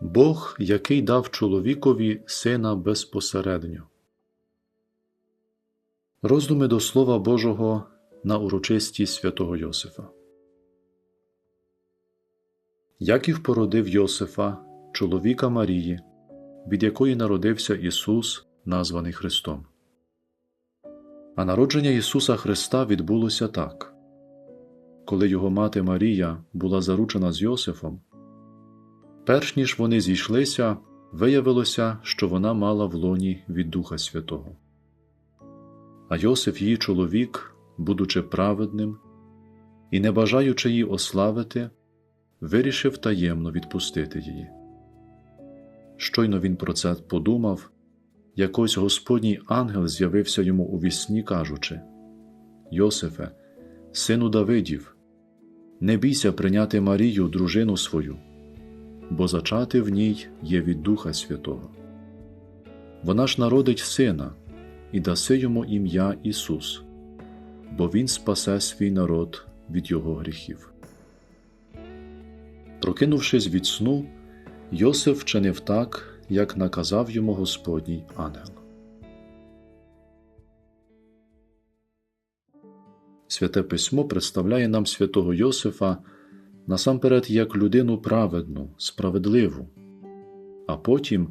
Бог, який дав чоловікові сина безпосередньо. Роздуми до Слова Божого на урочистість святого Йосифа. Яків породив Йосифа, чоловіка Марії, від якої народився Ісус, названий Христом. А народження Ісуса Христа відбулося так. Коли його мати Марія була заручена з Йосифом, перш ніж вони зійшлися, виявилося, що вона мала в лоні від Духа Святого. А Йосиф, її чоловік, будучи праведним і не бажаючи її ославити, вирішив таємно відпустити її. Щойно він про це подумав, якось Господній ангел з'явився йому у вісні, кажучи Йосифе, сину Давидів, не бійся прийняти Марію, дружину свою, бо зачати в ній є від Духа Святого. Вона ж народить сина і даси йому ім'я Ісус, бо Він спасе свій народ від його гріхів. Прокинувшись від сну, Йосиф вчинив так, як наказав йому Господній ангел. Святе письмо представляє нам святого Йосифа насамперед як людину праведну, справедливу, а потім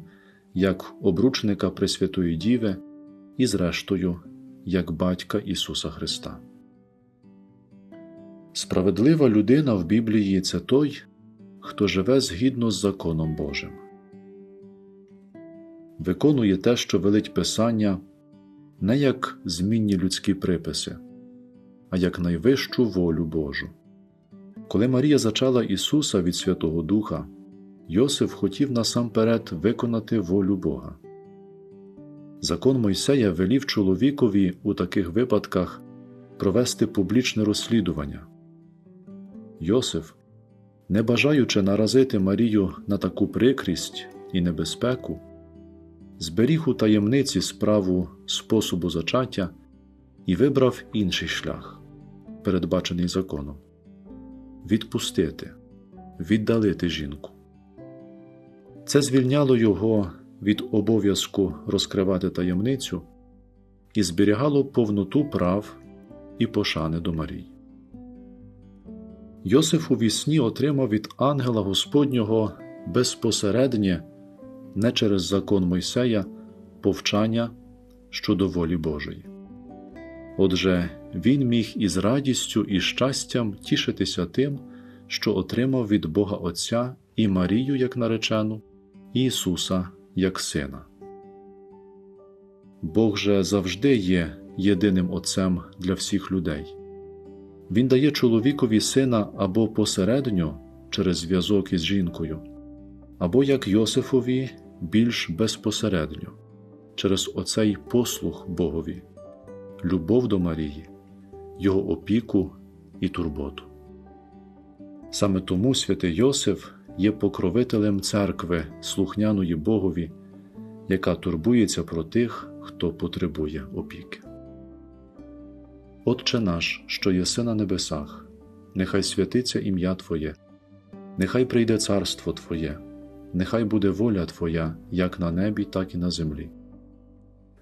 як обручника Пресвятої Діви і, зрештою, як батька Ісуса Христа. Справедлива людина в Біблії це той, хто живе згідно з законом Божим, виконує те, що велить Писання, не як змінні людські приписи, а як найвищу волю Божу. Коли Марія зачала Ісуса від Святого Духа, Йосиф хотів насамперед виконати волю Бога. Закон Мойсея велів чоловікові у таких випадках провести публічне розслідування. Йосиф, не бажаючи наразити Марію на таку прикрість і небезпеку, зберіг у таємниці справу способу зачаття і вибрав інший шлях, передбачений законом відпустити, віддалити жінку. Це звільняло його від обов'язку розкривати таємницю і зберігало повноту прав і пошани до Марії. Йосиф у вісні отримав від ангела Господнього безпосереднє, не через закон Мойсея, повчання щодо волі Божої. Отже, він міг із радістю і щастям тішитися тим, що отримав від Бога Отця і Марію як наречену, і Ісуса як Сина. Бог же завжди є єдиним Отцем для всіх людей. Він дає чоловікові сина або посередньо через зв'язок із жінкою, або як Йосифові більш безпосередньо через оцей послух Богові, любов до Марії, його опіку і турботу. Саме тому святий Йосиф є покровителем церкви, слухняної Богові, яка турбується про тих, хто потребує опіки. Отче наш, що єси на небесах, нехай святиться ім'я Твоє, нехай прийде царство Твоє, нехай буде воля Твоя, як на небі, так і на землі.